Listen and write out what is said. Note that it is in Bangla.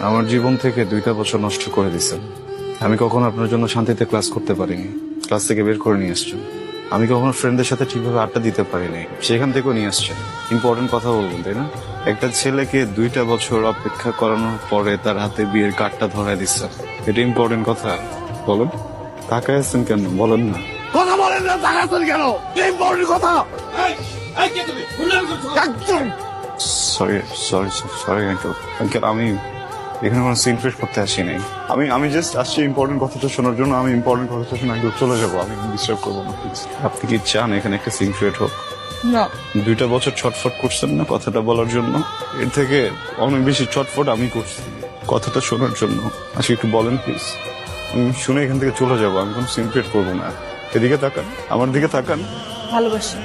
আমার জীবন থেকে দুইটা বছর নষ্ট করে দিছেন আমি কখনো আপনার জন্য শান্তিতে ক্লাস করতে পারিনি। ক্লাস থেকে বের করে নিয়ে আসছেন। আমি কখনো ফ্রেন্ডদের সাথে ঠিকভাবে আড্ডা দিতে পারিনি। সেখান থেকেও নিয়ে আসছেন। ইম্পর্টেন্ট কথা বলবেন তাই না? একটা ছেলেকে দুইটা বছর অপেক্ষা করানোর পরে তার হাতে বিয়ের কার্ডটা ধরায় দিচ্ছে। এটা ইম্পর্টেন্ট কথা। বলেন। তাকায় আছেন কেন? বলেন না। কথা বলেন না কেন? ইম্পর্টেন্ট কথা। Sorry sorry sorry uncle uncle আমি এখানে কোনো সিন ফ্রেশ করতে আসি নাই। আমি আমি জাস্ট আসছি ইম্পর্টেন্ট কথাটা শোনার জন্য আমি ইম্পর্টেন্ট কথাটা শুনে আঙ্কেল চলে যাব আমি ডিস্টার্ব করব না প্লিজ আপনি কি চান এখানে একটা সিন ক্রিয়েট হোক? না। দুইটা বছর ছটফট করছেন না কথাটা বলার জন্য? এর থেকে অনেক বেশি ছটফট আমি করছি। কথাটা শোনার জন্য। আজকে একটু বলেন প্লিজ আমি শুনে এখান থেকে চলে যাব আমি কোনো সিন ক্রিয়েট করব না। এদিকে তাকান আমার দিকে তাকান। ভালোবাসি।